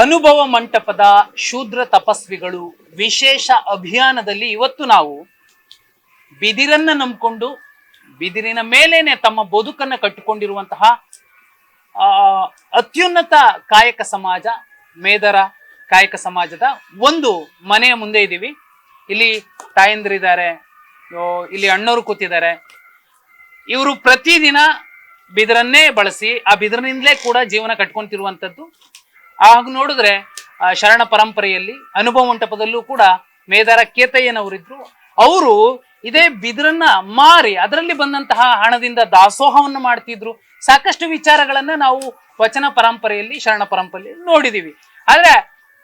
ಅನುಭವ ಮಂಟಪದ ಶೂದ್ರ ತಪಸ್ವಿಗಳು ವಿಶೇಷ ಅಭಿಯಾನದಲ್ಲಿ ಇವತ್ತು ನಾವು ಬಿದಿರನ್ನ ನಂಬಿಕೊಂಡು ಬಿದಿರಿನ ಮೇಲೇನೆ ತಮ್ಮ ಬದುಕನ್ನ ಕಟ್ಟಿಕೊಂಡಿರುವಂತಹ ಅತ್ಯುನ್ನತ ಕಾಯಕ ಸಮಾಜ, ಮೇದರ ಕಾಯಕ ಸಮಾಜದ ಒಂದು ಮನೆಯ ಮುಂದೆ ಇದ್ದೀವಿ. ಇಲ್ಲಿ ತಾಯಂದ್ರಿದ್ದಾರೆ ಇಲ್ಲಿ ಅಣ್ಣವರು ಕೂತಿದ್ದಾರೆ. ಇವರು ಪ್ರತಿದಿನ ಬಿದಿರನ್ನೇ ಬಳಸಿ, ಆ ಬಿದಿರಿನಿಂದಲೇ ಕೂಡ ಜೀವನ ಕಟ್ಕೊಂತಿರುವಂತದ್ದು ಆಗ ನೋಡಿದ್ರೆ ಶರಣ ಪರಂಪರೆಯಲ್ಲಿ ಅನುಭವ ಮಂಟಪದಲ್ಲೂ ಕೂಡ ಮೇದಾರ ಕೇತಯ್ಯನವರಿದ್ರು. ಅವರು ಇದೇ ಬಿದಿರನ್ನ ಮಾರಿ ಅದರಲ್ಲಿ ಬಂದಂತಹ ಹಣದಿಂದ ದಾಸೋಹವನ್ನು ಮಾಡ್ತಿದ್ರು. ಸಾಕಷ್ಟು ವಿಚಾರಗಳನ್ನ ನಾವು ವಚನ ಪರಂಪರೆಯಲ್ಲಿ, ಶರಣ ಪರಂಪರೆಯಲ್ಲಿ ನೋಡಿದೀವಿ. ಆದ್ರೆ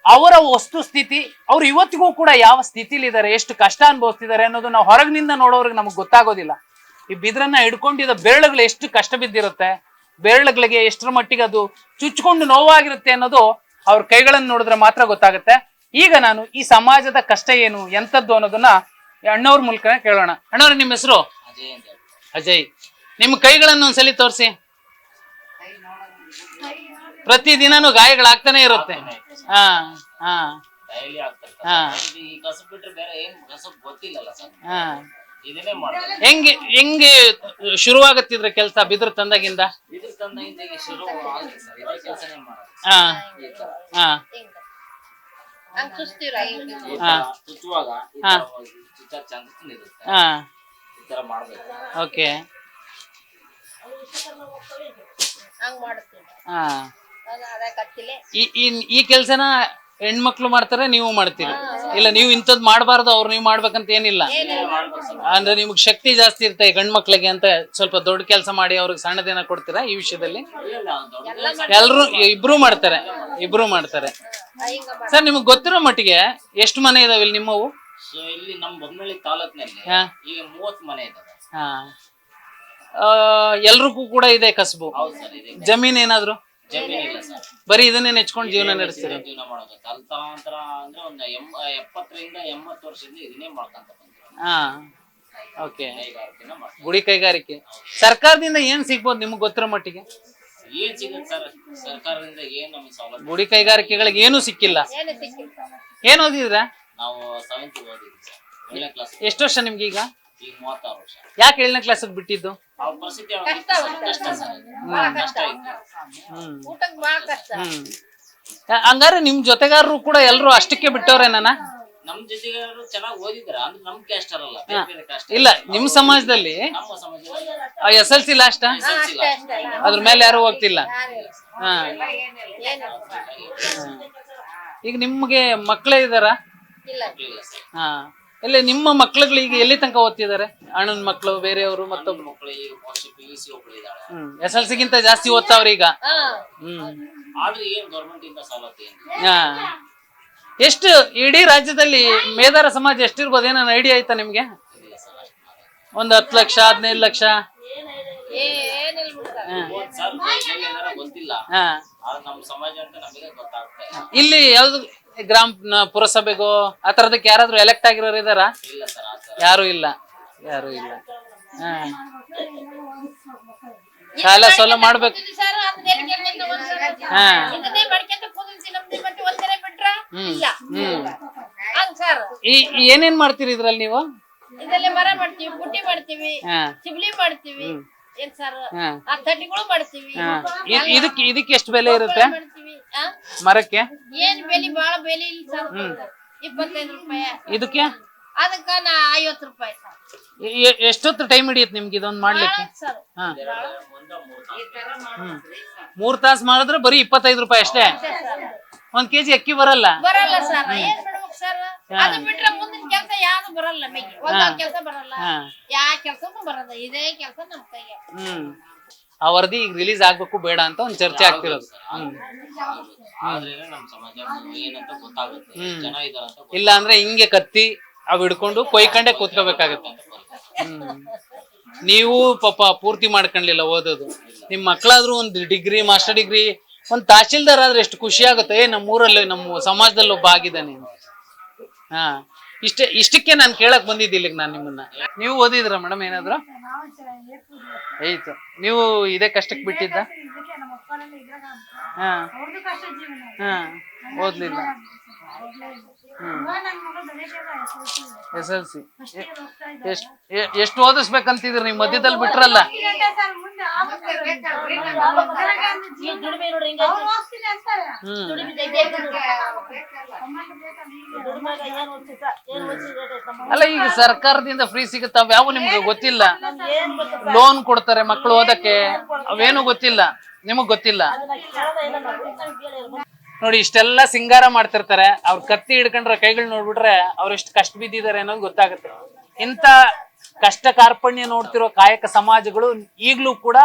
ಅವರ ವಸ್ತು ಸ್ಥಿತಿ, ಅವ್ರು ಇವತ್ತಿಗೂ ಕೂಡ ಯಾವ ಸ್ಥಿತಿಲಿ ಇದ್ದಾರೆ ಎಷ್ಟು ಕಷ್ಟ ಅನುಭವಿಸ್ತಿದ್ದಾರೆ ಅನ್ನೋದು ನಾವು ಹೊರಗಿನಿಂದ ನೋಡೋರಿಗೆ ನಮಗೆ ಗೊತ್ತಾಗೋದಿಲ್ಲ. ಈ ಬಿದಿರನ್ನ ಹಿಡ್ಕೊಂಡಿದ್ದ ಬೆರಳುಗಳು ಎಷ್ಟು ಕಷ್ಟ ಬಿದ್ದಿರುತ್ತೆ. ಬೆರಳುಗಳಿಗೆ ಎಷ್ಟರ ಮಟ್ಟಿಗೆ ಅದು ಚುಚ್ಕೊಂಡು ನೋವಾಗಿರುತ್ತೆ ಅನ್ನೋದು ಅವ್ರ ಕೈಗಳನ್ನು ನೋಡಿದ್ರೆ ಮಾತ್ರ ಗೊತ್ತಾಗುತ್ತೆ. ಈಗ ನಾನು ಈ ಸಮಾಜದ ಕಷ್ಟ ಏನು ಎಂಥದ್ದು ಅನ್ನೋದನ್ನ ಅಣ್ಣವ್ರ ಮೂಲಕ ಕೇಳೋಣ. ಅಣ್ಣವ್ರ ನಿಮ್ಮ ಹೆಸರು? ಅಜಯ್ ನಿಮ್ಮ ಕೈಗಳನ್ನು ಒಂದ್ಸಲಿ ತೋರಿಸಿ. ಪ್ರತಿದಿನನೂ ಗಾಯಗಳಾಗ್ತಾನೆ ಇರುತ್ತೆ. ಹಾ ಹಾ. ಹಾ. ಹೆಂಗ್ ಹೆಂಗೆ ಹೆಂಗೆ ಶುರುವಾಗತ್ತಿದ್ರ ಕೆಲಸ ಬಿದ್ರ ತಂದಾಗಿಂದ? ಇದ್ರ ತಂದಾಗಿಂದ ಶುರು ಆಗಿದೆ ಸರ್ ಇದೇ ಕೆಲಸನೇ ಮಾಡೋದು. ಹಾ ಹಾ. ಹಾ. ಓಕೆ. ಈ ಕೆಲ್ಸನ ಹೆಣ್ಮಕ್ಳು ಮಾಡ್ತಾರೆ ನೀವು ಮಾಡ್ತೀರಿ. ಇಲ್ಲ ನೀವು ಇಂಥದ್ ಮಾಡಬಾರ್ದು ಅವ್ರು ನೀವು ಮಾಡ್ಬೇಕಂತ ಏನಿಲ್ಲ. ಅಂದ್ರೆ ನಿಮ್ಗೆ ಶಕ್ತಿ ಜಾಸ್ತಿ ಇರ್ತದೆ ಗಂಡ್ ಮಕ್ಳಿಗೆ ಅಂತ ಸ್ವಲ್ಪ ದೊಡ್ಡ ಕೆಲಸ ಮಾಡಿ ಅವ್ರಿಗೆ ಸಣ್ಣದೇನ ಕೊಡ್ತೀರಾ ಈ ವಿಷಯದಲ್ಲಿ? ಎಲ್ಲರೂ ಎಲ್ರು ಇಬ್ರು ಮಾಡ್ತಾರೆ ಇಬ್ರು ಮಾಡ್ತಾರೆ. ಸರ್ ನಿಮ್ಗೆ ಗೊತ್ತಿರೋ ಮಟ್ಟಿಗೆ ಎಷ್ಟು ಮನೆ ಇದಾವೆ ಇಲ್ಲಿ ನಿಮ್ಮವು? ಇಲ್ಲಿ ನಮ್ಮ ತಾಲೂಕಿನಲ್ಲಿ ಹಾ. ಈಗ ಮೂವತ್ ಮನೆ ಇದಾವೆ. ಹಾ. ಎಲ್ರಿಗೂ ಕೂಡ ಇದೆ ಕಸಬು. ಜಮೀನ್ ಏನಾದ್ರು? ಜಮೀನ್ ಸರ್. ಬರೀ ಇದನ್ನೇ ನೆಚ್ಕೊಂಡು ಜೀವನ ನಡೆಸ್ತೀರ? ಜೀವನ ಮಾಡೋದು. ತಲತಲಾಂತರ ಅಂದ್ರೆ ಒಂದು ಎಂ ಎಪ್ಪತ್ತರಿಂದ ಎಂಬತ್ತು ವರ್ಷದಿಂದ ಇದನ್ನೇ ಮಾಡ್ಕೊಂತ ಬಂದ್ರು ಹಾ ಓಕೆ. ಕೈಗಾರಿಕೆನ ಮಾಡ್ತಾರೆ ಗುಡಿ ಕೈಗಾರಿಕೆ. ಸರ್ಕಾರದಿಂದ ಏನ್ ಸಿಗ್ಬೋದು ನಿಮ್ಗೆ ಗೊತ್ತಿರೋ ಮಟ್ಟಿಗೆ? ಏನ್ ಸಿಗುತ್ತೆ ಸರ್? ಸರ್ಕಾರದಿಂದ ಏನ್ ನಮ್ಗೆ ಸೌಲಭ್ಯ? ಗುಡಿ ಕೈಗಾರಿಕೆಗಳಿಗೆ ಏನೂ ಸಿಕ್ಕಿಲ್ಲ. ಏನು ಸಿಕ್ಕಿಲ್ಲ. ಏನ್ ಓದಿದ್ರ? ನಾವು ಸೆವೆಂತ್ ಓದಿದ್ವಿ ಸರ್. ಕ್ಲಾಸ್ ಎಷ್ಟು ವರ್ಷ ನಿಮ್ಗೆ ಈಗ? ಈಗ ಮೂವತ್ತಾರು ವರ್ಷ. ಯಾಕೆ ಏಳನೇ ಕ್ಲಾಸಿಗೆ ಬಿಟ್ಟಿದ್ದು? ಅವ್ರ ಪರಿಸ್ಥಿತಿ ಅವಾಗ ಇತ್ತು ಕಷ್ಟ ಸರ್. ಅದು. ಕಷ್ಟ ಹ್ಮ್. ಊಟಕ್ ಬಾಳ ಕಷ್ಟ. ಹ್ಮ್. ಹ- ಹಂಗಾರೆ ನಿಮ್ ಜೊತೆಗಾರರು ಕೂಡ ಎಲ್ರು ಅಷ್ಟಕ್ಕೆ ಬಿಟ್ಟವ್ರೆ ನನ್ನ ನಮ್ ಜೊತೆಗಾರರು ಚೆನ್ನಾಗಿ ಓದಿದ್ರ ಅಂದ್ರೆ ನಮ್ ಕ್ಯಾಸ್ಟ್ ಅಲ್ಲ ಬೇರೆ ಬೇರೆ ಕ್ಯಾಸ್ಟ್ ಇಲ್ಲ ನಿಮ್ ಸಮಾಜದಲ್ಲಿ? ನಮ್ಮ ಸಮಾಜದಲ್ಲಿ ಎಸ್ ಎಲ್ ಸಿ ಲಾಸ್ಟ್ ಅಷ್ಟೇ? ಅಷ್ಟೇ ಅದ್ರ ಮೇಲೆ ಯಾರು ಹೋಗ್ತಿಲ್ಲ. ಹಾ. ಏನು ಈಗ ನಿಮ್ಗೆ ಮಕ್ಕಳೇ ಇದಾರ ಇಲ್ಲ. ಹಾ. ಇಲ್ಲ ನಿಮ್ಮ ಮಕ್ಳುಗಳು ಈಗ ಎಲ್ಲಿ ತನಕ ಓದ್ತಿದ್ದಾರೆ? ಅಣ್ಣನ ಮಕ್ಕಳು ಬೇರೆಯವರು ಮತ್ತೊಬ್ರು ಮಕ್ಕಳು ಈಗ ವರ್ಷ ಪಿ ಯು ಸಿ ಒಬ್ಳು ಇದ್ದಾಳೆ. ಹ್ಮ್. ಎಸ್ ಎಲ್ ಸಿಗಿಂತ ಜಾಸ್ತಿ ಓದ್ತಾವ್ರಿ ಈಗ? ಹಾ. ಹ್ಮ್. ಆದ್ರೆ ಏನ್ ಗೌರ್ಮೆಂಟ್ ಇಂದ ಸವಲತ್ತು ಏನು? ಹಾ. ಎಷ್ಟು ಇಡೀ ರಾಜ್ಯದಲ್ಲಿ ಮೇಧಾರ ಸಮಾಜ ಎಷ್ಟಿರ್ಬೋದು? ಏನೋ ಐಡಿಯಾ ಆಯ್ತಾ ನಿಮ್ಗೆ? ಒಂದ್ ಹತ್ತು ಲಕ್ಷ ಹದಿನೈದು ಲಕ್ಷ? ಏನಿಲ್ಲ ಬಿಡ್ತಾರೆ ಹೋದ್ ಸರ್ ಎಲ್ಲೆಲ್ಲಿ ಇದಾರೋ ಗೊತ್ತಿಲ್ಲ. ಹಾ. ಆದ್ರೆ ನಮ್ಮ ಸಮಾಜ ಅಂತ ನಮಗೆ ಗೊತ್ತಾಗ್ತಾ ಇಲ್ಲ. ಇಲ್ಲಿ ಯಾವ್ದು ಗ್ರಾಮ ನ- ಪುರಸಭೆಗೋ ಆ ತರದಕ್ಕೆ ಯಾರಾದ್ರೂ ಎಲೆಕ್ಟ್ ಆಗಿರೋರು ಇದಾರ ಇಲ್ಲ ಸರ್ ಆ ಥರ ಯಾರು ಇಲ್ಲ. ಯಾರು ಇಲ್ಲ. ಹಾ. ಸಾಲ ಸೋಲ ಮಾಡ್ಬೇಕು. ಸರ್? ಹಾ. ಇದನ್ನೇ ಮಾಡ್ಕೊಂತ ನಮ್ದೇ ಮತ್ತೆ ಬಿಟ್ರ ಇಲ್ಲ ಹ್ಮ್. ಹಂಗ್ ಸರ್ ಈ ಈ ಏನೇನ್ ಮಾಡ್ತೀರಿ ಇದ್ರಲ್ಲಿ ನೀವು? ಇದರಲ್ಲಿ ಮರ ಮಾಡ್ತೀವಿ ಪುಟ್ಟಿ ಮಾಡ್ತೀವಿ ಹಾ. ಚಿಬ್ಲಿ ಮಾಡ್ತೀವಿ. ಇದಕ್ಕೆ ಇದಕ್ಕೆ ಎಷ್ಟು ಬೆಲೆ ಇರುತ್ತೆ? ಮರಕ್ಕೆ? ಏನ್ ಬೆಲಿ? ಬಾಳ ಬೆಲೆ ಇಲ್ಲ ಸರ್ ಇಪ್ಪತ್ತೈದು ರೂಪಾಯಿ. ಇದಕ್ಕೆ? ಅದಕ್ಕ ನಾ ಐವತ್ತು ರೂಪಾಯಿ ಎಷ್ಟೊತ್ತು ಟೈಮ್ ಹಿಡಿಯುತ್ತೆ ನಿಮ್ಗೆ ಇದೊಂದ್ ಮಾಡ್ಲಿಕ್ಕೆ? ಮೂರ್ ತಾಸು. ಮಾಡಿದ್ರೆ ಬರೀ ಇಪ್ಪತ್ತೈದು ರೂಪಾಯಿ ಅಷ್ಟೇ? ಒಂದ್ ಕೆಜಿ ಅಕ್ಕಿ ಬರಲ್ಲ? ಬರಲ್ಲ ಸರ್ ಸರ್ ಅದು ಬಿಟ್ರೆ ಮುಂದಿನ ಕೆಲಸ ಯಾವ್ದು ಬರಲ್ಲ ನಮಗೆ. ಒಂದೊಂದ್ ಕೆಲಸ ಬರಲ್ಲ. ಹಾ. ಯಾವ ಕೆಲಸನೂ ಬರಲ್ಲ. ಇದೇ ಕೆಲಸ ನಮ್ ಕೈಗೆ. ಹ್ಮ್. ಆ ವರದಿ ಈಗ ರಿಲೀಸ್ ಆಗ್ಬೇಕು ಬೇಡ ಅಂತ ಒಂದ್ ಚರ್ಚೆ ಆಗ್ತಿರೋದು. ಹ್ಮ್. ಆದ್ರೆ ನಮ್ಮ ಸಮಾಜ ಏನಂತ ಗೊತ್ತಾಗುತ್ತೆ. ಎಷ್ಟ್ ಜನ ಇದಾರಂತ ಗೊತ್ತಾಗುತ್ತೆ. ಇಲ್ಲ ಅಂದ್ರೆ ಹಿಂಗೆ ಕತ್ತಿ ಅವ್ ಹಿಡ್ಕೊಂಡು ಕೊಯ್ಕೊಂಡೆ ಕೂತ್ಕೋಬೇಕಾಗತ್ತೆ. ಹ್ಮ್. ನೀವು ಪಾಪ ಪೂರ್ತಿ ಮಾಡ್ಕೊಂಡ್ಲಿಲ್ಲ ಓದೋದು. ನಿಮ್ ಮಕ್ಳಾದ್ರೂ ಒಂದ್ ಡಿಗ್ರಿ ಮಾಸ್ಟರ್ ಡಿಗ್ರಿ ಒಂದ್ ತಹಶೀಲ್ದಾರ್ ಆದ್ರೆ ಎಷ್ಟು ಖುಷಿ ಆಗುತ್ತೆ. ಏ ನಮ್ಮ ಊರಲ್ಲಿ ನಮ್ಮ ಸಮಾಜದಲ್ಲಿ ಒಬ್ಬ ಆಗಿದ್ದಾನೆ. ಅಂತ. ಹಾ. ಇಷ್ಟೇ ಇಷ್ಟಕ್ಕೆ ನಾನು ಕೇಳಕ್ ಬಂದಿದ್ದೆ ಇಲ್ಲಿಗೆ ನಾನು ನಿಮ್ಮನ್ನ. ನೀವು ಓದಿದ್ರ ಮೇಡಮ್ ಏನಾದ್ರು? ಆಯ್ತು. ನೀವು ಇದೇ ಕಷ್ಟಕ್ಕೆ ಬಿಟ್ಟಿದ್ದ? ಹಾ. ಹಾ. ಓದ್ಲಿಲ್ಲ. ಎಸ್ ಎಲ್ ಸಿ ಎಷ್ಟು ಓದಿಸ್ಬೇಕಂತಿದ್ರಿ ನೀವು? ಮಧ್ಯದಲ್ಲಿ ಬಿಟ್ರಲ್ಲ. ಅಲ್ಲ, ಈಗ ಸರ್ಕಾರದಿಂದ ಫ್ರೀ ಸಿಗುತ್ತಾವ ಯಾವ ನಿಮ್ಗೆ ಗೊತ್ತಿಲ್ಲ. ಲೋನ್ ಕೊಡ್ತಾರೆ ಮಕ್ಕಳು ಓದಕ್ಕೆ. ಅವೇನು ಗೊತ್ತಿಲ್ಲ. ನಿಮಗ್ ಗೊತ್ತಿಲ್ಲ. ನೋಡಿ, ಇಷ್ಟೆಲ್ಲ ಸಿಂಗಾರ ಮಾಡ್ತಿರ್ತಾರೆ. ಅವ್ರ ಕತ್ತಿ ಹಿಡ್ಕೊಂಡ್ರೆ, ಕೈಗಳು ನೋಡ್ಬಿಟ್ರೆ ಅವ್ರ ಎಷ್ಟು ಕಷ್ಟ ಬಿದ್ದಿದ್ದಾರೆ ಅನ್ನೋದು ಗೊತ್ತಾಗುತ್ತೆ. ಇಂಥ ಕಷ್ಟ ಕಾರ್ಪಣ್ಯ ನೋಡ್ತಿರೋ ಕಾಯಕ ಸಮಾಜಗಳು ಈಗಲೂ ಕೂಡ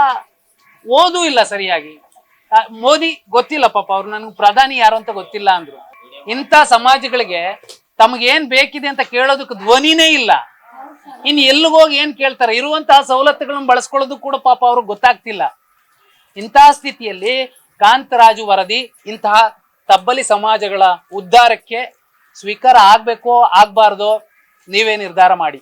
ಓದೂ ಇಲ್ಲ ಸರಿಯಾಗಿ. ಮೋದಿ ಗೊತ್ತಿಲ್ಲ ಪಾಪ, ಅವ್ರು ನನ್ಗೆ ಪ್ರಧಾನಿ ಯಾರು ಅಂತ ಗೊತ್ತಿಲ್ಲ ಅಂದ್ರು. ಇಂಥ ಸಮಾಜಗಳಿಗೆ ತಮಗೇನ್ ಬೇಕಿದೆ ಅಂತ ಕೇಳೋದಕ್ಕೆ ಧ್ವನಿನೇ ಇಲ್ಲ. ಇನ್ ಎಲ್ಲಿಗೋಗಿ ಏನ್ ಕೇಳ್ತಾರೆ? ಇರುವಂತಹ ಸವಲತ್ತುಗಳನ್ನ ಬಳಸ್ಕೊಳ್ಳೋದು ಕೂಡ ಪಾಪ ಅವ್ರಿಗೆ ಗೊತ್ತಾಗ್ತಿಲ್ಲ. ಇಂತಹ ಸ್ಥಿತಿಯಲ್ಲಿ ಕಾಂತರಾಜು ವರದಿ ಇಂತಹ ತಬ್ಬಲಿ ಸಮಾಜಗಳ ಉದ್ಧಾರಕ್ಕೆ ಸ್ವೀಕಾರ ಆಗ್ಬೇಕೋ ಆಗ್ಬಾರ್ದೋ ನೀವೇ ನಿರ್ಧಾರ ಮಾಡಿ.